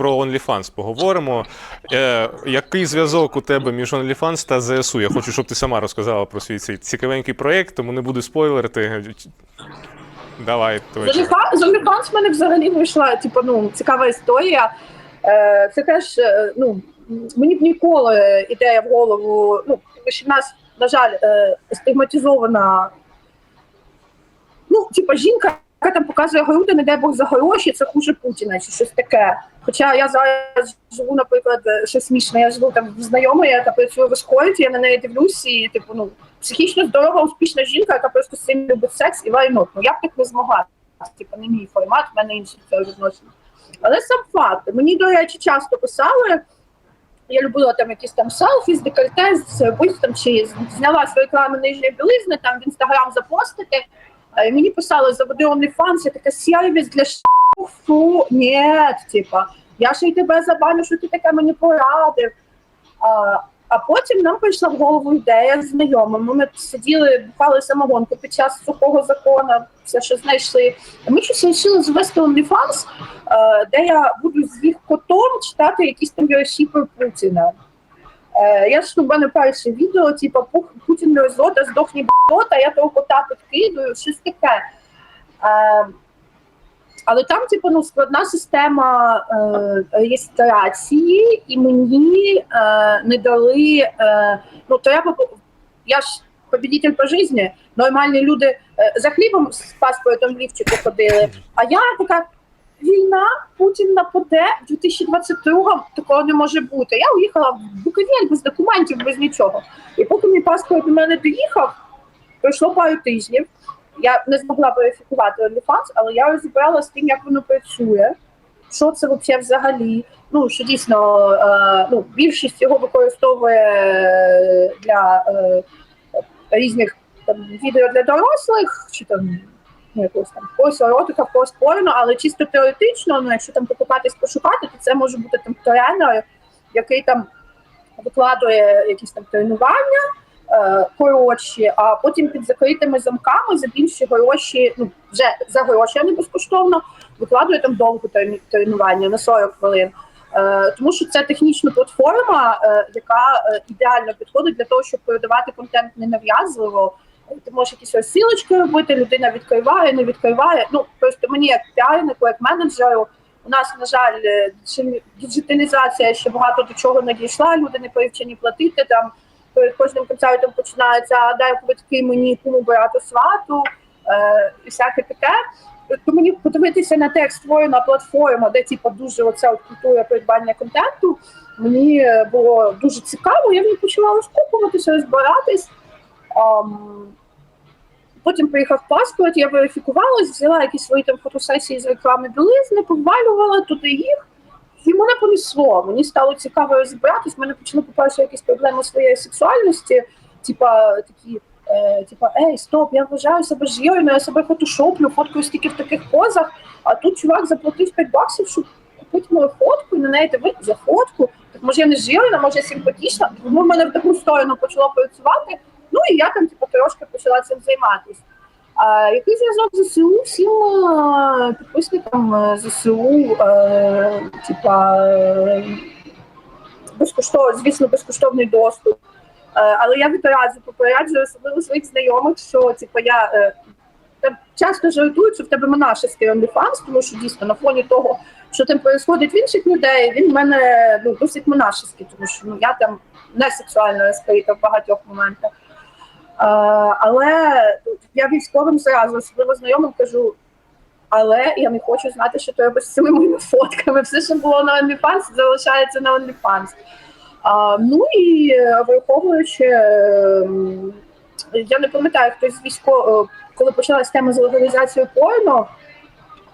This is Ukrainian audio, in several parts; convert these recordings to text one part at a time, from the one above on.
про OnlyFans поговоримо. Е, який зв'язок у тебе між OnlyFans та ЗСУ? Я хочу, щоб ти сама розказала про свій цей цікавенький проєкт, тому не буду спойлерити. Давай, З. OnlyFans- в мене взагалі вийшла типу, ну, цікава історія. Е, Це теж, е, ну, мені б ніколи ідея в голову, ну, що в нас, на жаль, е, стигматизована, ну, типу, жінка, яка там показує груди, не дай Бог за гроші, це хуже Путіна чи щось таке. Хоча я зараз живу, наприклад, е, що смішно, я живу там в знайомої, яка працює в ескорті, я на неї дивлюсь, і типу, ну, психічно здорова, успішна жінка, яка просто сильно любить секс і вайнот. Ну я б так не змогла. Типу, не мій формат, в мене інші це відносини. Але сам факт. Мені, до речі, часто писали. Я любила там якісь там селфі з декольте, з бустом, чи зняла свої реклами нижньої білизни, там в інстаграм запостити. І мені писали, заводи OnlyFans, я така сервіс для фу, ні, типа, я ще й тебе забаню, що ти таке мені порадив. А, а потім нам прийшла в голову ідея з знайомими. Ми сиділи, бухали самогонку під час сухого закону, все, що знайшли. Ми щось вирішили завести OnlyFans, е, де я буду з їх котом читати якісь там вірші про Путіна. Е, Я ж ну, в мене перше відео, типу, Путін не злота, здохні б***ота, я того кота підкидую, щось таке. Е, але там, типу, ну, складна система е, реєстрації, і мені е, не дали. Е, ну, треба, я ж побідитель по житті, нормальні люди е, за хлібом з паспортом в лівчику ходили. А я така. Війна, Путін нападе в 2022-му, такого не може бути. Я уїхала в Буковель без документів, без нічого. І поки мій паспорт до мене доїхав, пройшло пару тижнів. Я не змогла верифікувати OnlyFans, але я розібрала з тим, як воно працює, що це взагалі. Ну, що дійсно е, ну, більшість його використовує для е, різних там, відео для дорослих, чи там ну, якогось там когось еротика, когось порно, але чисто теоретично, ну, якщо там покопатись, пошукати, то це може бути там тренер, який там викладує якісь там тренування е, коротші, а потім під закритими замками за більші гроші, ну вже за гроші, а не безкоштовно, викладує там довго тренування на 40 хвилин. Е, тому що це технічна платформа, е, яка е, ідеально підходить для того, щоб передавати контент ненав'язливо. Ти можеш якісь розсілочки робити, людина відкриває, не відкриває. Ну просто мені як піарнику, як менеджеру, у нас, на жаль, е, діджиталізація ще багато до чого не дійшла. Люди не привчені платити там. Перед кожним концертом починається «А дай квитки мені кому брати свату е, і всяке таке. То мені подивитися на те, як створена платформа, де типу, дуже оця от культура придбання контенту. Мені е, було дуже цікаво, я в ній почала розкопуватися, розбиратись. Ам, Потім приїхав паспорт, я верифікувалась, взяла якісь свої там фотосесії з реклами білизни, повалювала туди їх, і мене понесло. Мені стало цікаво розібратись. Мене почали по-перше якісь проблеми своєї сексуальності, типа такі. Е, типа, ей, стоп, я вважаю себе жирною, я себе фотошоплю, фоткаю стільки в таких позах, а тут чувак заплатив 5 баксів, щоб купити мою фотку і на неї дивитися за фотку. Так може я не жирна, може я симпатична, тому в мене в таку сторону почало працювати. Ну і я там типу, трошки почала цим займатися. А який зв'язок ЗСУ всім е, підписникам е, ЗСУ, е, типа е, безкоштовно, звісно, безкоштовний доступ. Е, але я відразу попереджую, особливо своїх знайомих, що типу, я е, часто жартують, що в тебе монашеський OnlyFans, тому що дійсно на фоні того, що там відбувається в інших людей, він в мене ну, досить монашеський, тому що ну, я там не сексуально розкрита в багатьох моментах. Е, але я військовим зразу, особливо знайомим, кажу. Але я не хочу знати, що треба з цими моїми фотками. Все, що було на OnlyFans, залишається на OnlyFans. А, ну і е, враховуючи, е, я не пам'ятаю, хтось з військових, коли почалась тема з легалізацією порно,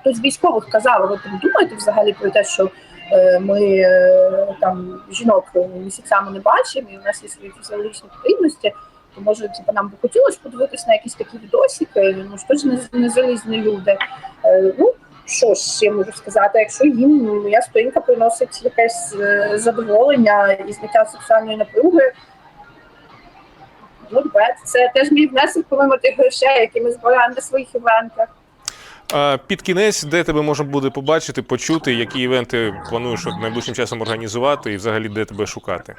хтось з військових казав, ви там думаєте взагалі про те, що е, ми е, там жінок місяцями не бачимо, і в нас є свої фізіологічні потрібності, то може типу, нам би хотілося подивитися на якісь такі відосики, ну що ж не, люди. Е, ну, що ж я можу сказати, якщо їм моя сторінка приносить якесь е, задоволення і зняття сексуальної напруги, ну, бет, це теж мій внесок помимо тих грошей, які ми збираємо на своїх івентах. Під кінець, де тебе можна буде побачити, почути, які івенти плануєш найближчим часом організувати, і взагалі де тебе шукати?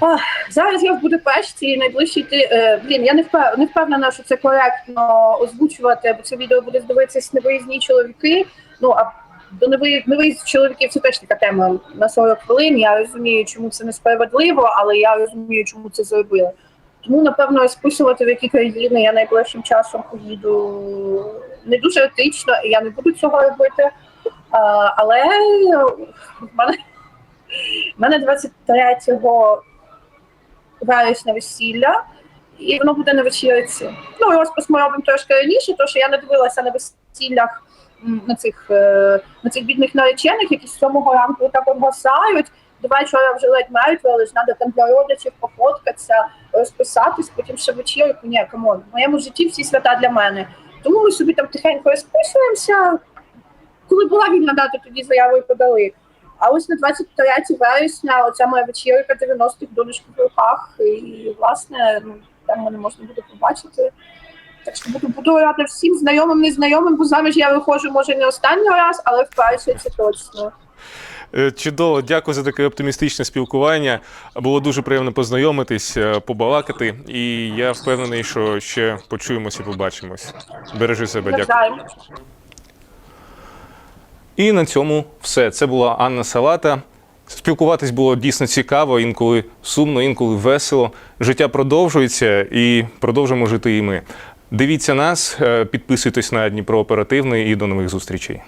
Ах, Зараз я в Будапешті і найближчий ти. Е, блін, я не впев- не впевнена, що це коректно озвучувати, бо це відео буде здивитися невиїзні чоловіки. Ну а до невиїзд чоловіків це теж така тема на 40 хвилин. Я розумію, чому це несправедливо, але я розумію, чому це зробили. Тому, напевно, списувати в які країни я найближчим часом поїду не дуже етично, і я не буду цього робити. А, але в мене, в мене 23 вересня весілля, і воно буде на вечірці. Ну, розпис ми трошки раніше, тому що я не дивилася на весіллях на цих, е, на цих бідних наречених, які з самого ранку так от гасають. До вечора вже ледь мертві, але ж треба там для родичів пофоткатися, розписатись, потім ще вечірку. Ні, камон, в моєму житті всі свята для мене. Тому ми собі там тихенько розписуємося. Коли була вільна дата, тоді заяву і подали. А ось на 23 вересня оця моя вечірка 90-х донечки в руках. І, власне, ну, там мене можна буде побачити. Так що буду, буду рада всім знайомим, незнайомим, бо заміж я виходжу, може, не останній раз, але вперше це точно. Е, Чудово, дякую за таке оптимістичне спілкування. Було дуже приємно познайомитись, е, побалакати, і я впевнений, що ще почуємося і побачимось. Бережи себе, дякую. І на цьому все. Це була Анна Салата. Спілкуватись було дійсно цікаво, інколи сумно, інколи весело. Життя продовжується і продовжимо жити і ми. Дивіться нас, е, підписуйтесь на Дніпро Оперативний і до нових зустрічей.